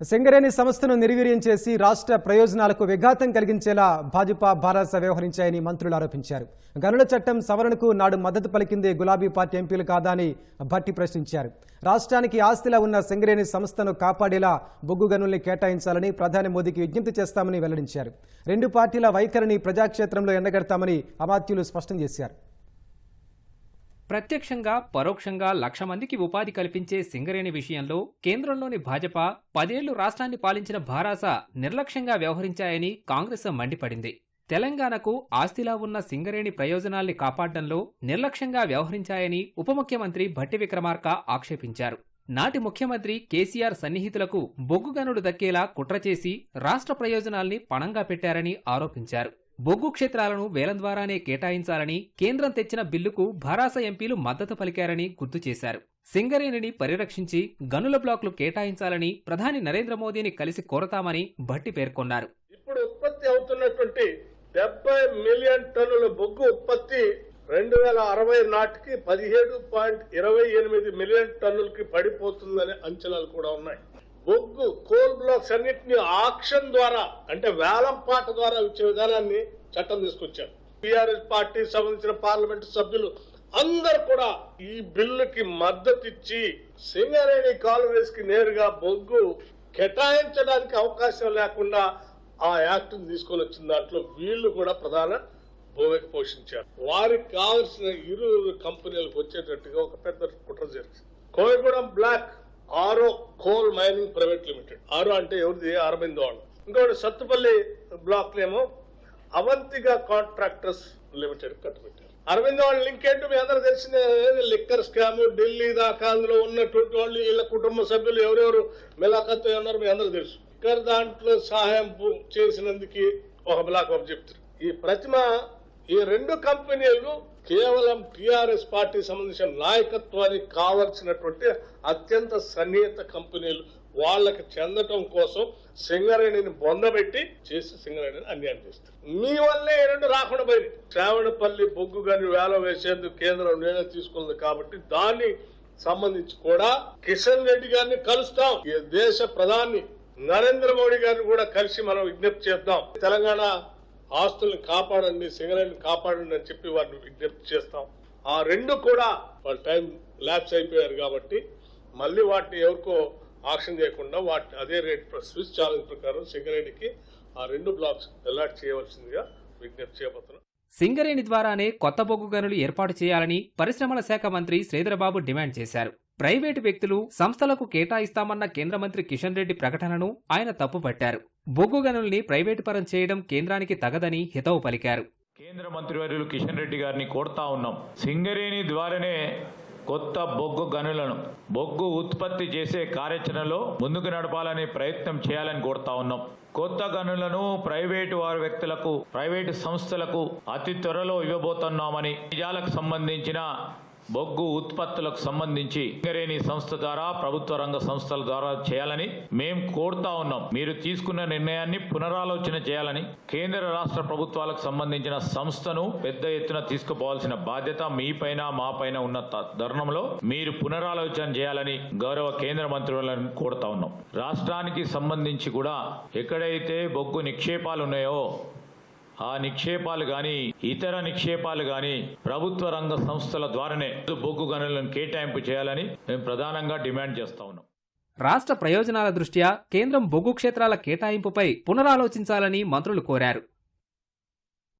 సింగరేణి సంస్థను నిర్వీర్యం చేసి రాష్ట్ర ప్రయోజనాలకు విఘాతం కలిగించేలా భాజపా భారత వ్యవహరించాయని మంత్రులు ఆరోపించారు. గనుల చట్టం సవరణకు నాడు మద్దతు పలికిందే గులాబీ పార్టీ ఎంపీలు కాదా అని భట్టి ప్రశ్నించారు. రాష్ట్రానికి ఆస్తిలా ఉన్న సింగరేణి సంస్థను కాపాడేలా బొగ్గు గనుల్ని కేటాయించాలని ప్రధాని మోదీకి విజ్ఞప్తి చేస్తామని వెల్లడించారు. రెండు పార్టీల వైఖరిని ప్రజాక్షేత్రంలో ఎండగడతామని అమాత్యులు స్పష్టం చేశారు. ప్రత్యక్షంగా పరోక్షంగా లక్ష మందికి ఉపాధి కల్పించే సింగరేణి విషయంలో కేంద్రంలోని భాజపా పదేళ్ళు రాష్ట్రాన్ని పాలించిన భారాస నిర్లక్ష్యంగా వ్యవహరించాయని కాంగ్రెస్ మండిపడింది. తెలంగాణకు ఆస్తిలా ఉన్న సింగరేణి ప్రయోజనాల్ని కాపాడడంలో నిర్లక్ష్యంగా వ్యవహరించాయని ఉప ముఖ్యమంత్రి భట్టి విక్రమార్క ఆక్షేపించారు. నాటి ముఖ్యమంత్రి కేసీఆర్ సన్నిహితులకు బొగ్గుగనుడు దక్కేలా కుట్ర చేసి రాష్ట్ర ప్రయోజనాల్ని పణంగా పెట్టారని ఆరోపించారు. బొగ్గు క్షేత్రాలను వేలం ద్వారానే కేటాయించాలని కేంద్రం తెచ్చిన బిల్లుకు భరాస ఎంపీలు మద్దతు పలికారని గుర్తు చేశారు. సింగరేణిని పరిరక్షించి గనుల బ్లాక్లు కేటాయించాలని ప్రధాని నరేంద్ర మోదీని కలిసి కోరతామని భట్టి పేర్కొన్నారు. ఇప్పుడు ఉత్పత్తి అవుతున్నటువంటి డెబ్బై మిలియన్ టన్నుల బొగ్గు ఉత్పత్తి రెండు వేల అరవై నాటికి పదిహేడు పాయింట్ ఇరవై ఎనిమిది మిలియన్ టన్నులకి పడిపోతుందనే అంచనాలు కూడా ఉన్నాయి. బొగ్గు కోల్ బ్లాక్స్ అన్నింటినీ ఆక్షన్ ద్వారా అంటే వేలం పాట ద్వారా ఇచ్చే విధానాన్ని చట్టం తీసుకొచ్చారు. టీఆర్ఎస్ పార్టీ సంబంధించిన పార్లమెంటు సభ్యులు అందరు కూడా ఈ బిల్లుకి మద్దతు ఇచ్చి సింగరేణి కాలనీస్కి నేరుగా బొగ్గు కేటాయించడానికి అవకాశం లేకుండా ఆ యాక్ట్ తీసుకొని వచ్చిన దాంట్లో వీళ్ళు కూడా ప్రధాన భూమిక పోషించారు. వారికి కావలసిన ఇరు కంపెనీలకు వచ్చేటట్టుగా ఒక పెద్ద కుట్ర జరిగింది. Koyagudem block Aro coal mining private limited. Aro అంటే ఎవరిది? అరవింద్ వాళ్ళు ఇంకోటి సత్తుపల్లి బ్లాక్ ఏమో అవంతిగా కాంట్రాక్టర్స్ లిమిటెడ్ కట్టుబెట్టారు. అరవింద్ వాళ్ళ లింక్ ఏంటో మీ అందరూ తెలిసిందే. లిక్కర్ స్కామ్ ఢిల్లీ దాకా అందులో ఉన్నటువంటి వాళ్ళు వీళ్ళ కుటుంబ సభ్యులు ఎవరెవరు? మిలాఖత్ ఉన్నారు మీ అందరూ తెలుసు. ఇక్కడ దాంట్లో సహాయం చేసినందుకు ఒక బ్లాక్ ఆఫ్ చెప్తారు ఈ ప్రతిమ ఈ రెండు కంపెనీలు కేవలం టీఆర్ఎస్ పార్టీ సంబంధించిన నాయకత్వానికి కావలసినటువంటి అత్యంత సన్నిహిత కంపెనీలు వాళ్ళకి చెందటం కోసం సింగరేణిని బొందబెట్టి చేసి సింగరేణిని అన్యాయం చేస్తారు. మీ వల్లే ఈ రెండు రాకుండా పోయింది శ్రావణపల్లి బొగ్గు గని వేల వేసేందుకు కేంద్రం నిర్ణయం తీసుకుంది కాబట్టి దాన్ని సంబంధించి కూడా కిషన్ రెడ్డి గారిని కలుస్తాం. దేశ ప్రధాని నరేంద్ర మోడీ గారిని కూడా కలిసి మనం విజ్ఞప్తి చేద్దాం. తెలంగాణ ఆస్తుల్ని కాపాడండి సింగరేణిని కాపాడండి అని చెప్పి వారిని విజ్ఞప్తి చేస్తాం. ఆ రెండు కూడా వాళ్ళ టైం ల్యాబ్స్ అయిపోయారు కాబట్టి మళ్ళీ వాటిని ఎవరికో ఆక్షన్ చేయకుండా వాటి అదే రేట్ స్విచ్ స్విస్ ఛాలెంజ్ ప్రకారం సింగరేణికి ఆ రెండు బ్లాక్స్ అలాట్ చేయవలసిందిగా విజ్ఞప్తి చేయబోతున్నాం. సింగరేణి ద్వారానే కొత్త బొగ్గు గనులు ఏర్పాటు చేయాలని పరిశ్రమల శాఖ మంత్రి శ్రీధరబాబు డిమాండ్ చేశారు. ప్రైవేటు వ్యక్తులు సంస్థలకు కేటాయిస్తామన్న కేంద్ర మంత్రి కిషన్ రెడ్డి ప్రకటనను ఆయన తప్పుపట్టారు. బొగ్గు గనుల్ని ప్రైవేటు పరం చేయడం కేంద్రానికి తగదని హితవు పలికారు. కేంద్ర మంత్రివర్యులు కిషన్ రెడ్డి గారిని కోరుతా ఉన్నాం. సింగరేణి ద్వారానే కొత్త బొగ్గు గనులను బొగ్గు ఉత్పత్తి చేసే కార్యాచరణలో ముందుకు నడపాలని ప్రయత్నం చేయాలని కోరుతా ఉన్నాం. కొత్త గనులను ప్రైవేటు వారి వ్యక్తులకు ప్రైవేటు సంస్థలకు అతి త్వరలో ఇవ్వబోతున్నామని నిజాలకు సంబంధించిన బొగ్గు ఉత్పత్తులకు సంబంధించి సింగరేణి సంస్థ ద్వారా ప్రభుత్వ రంగ సంస్థల ద్వారా చేయాలని మేము కోరుతా ఉన్నాం. మీరు తీసుకున్న నిర్ణయాన్ని పునరాలోచన చేయాలని కేంద్ర రాష్ట్ర ప్రభుత్వాలకు సంబంధించిన సంస్థను పెద్ద ఎత్తున తీసుకుపోవాల్సిన బాధ్యత మీ పైన మా పైన ఉన్న తరుణంలో మీరు పునరాలోచన చేయాలని గౌరవ కేంద్ర మంత్రులను కోరుతా ఉన్నాం. రాష్ట్రానికి సంబంధించి కూడా ఎక్కడైతే బొగ్గు నిక్షేపాలు ఉన్నాయో ఆ నిక్షేపాలు గాని ఇతర నిక్షేపాలు గాని ప్రభుత్వ రంగ సంస్థల ద్వారానే బొగ్గు గనులను కేటాయింపు చేయాలని మేము ప్రధానంగా డిమాండ్ చేస్తా ఉన్నాం. రాష్ట్ర ప్రయోజనాల దృష్ట్యా కేంద్రం బొగ్గు క్షేత్రాల కేటాయింపుపై పునరాలోచించాలని మంత్రులు కోరారు.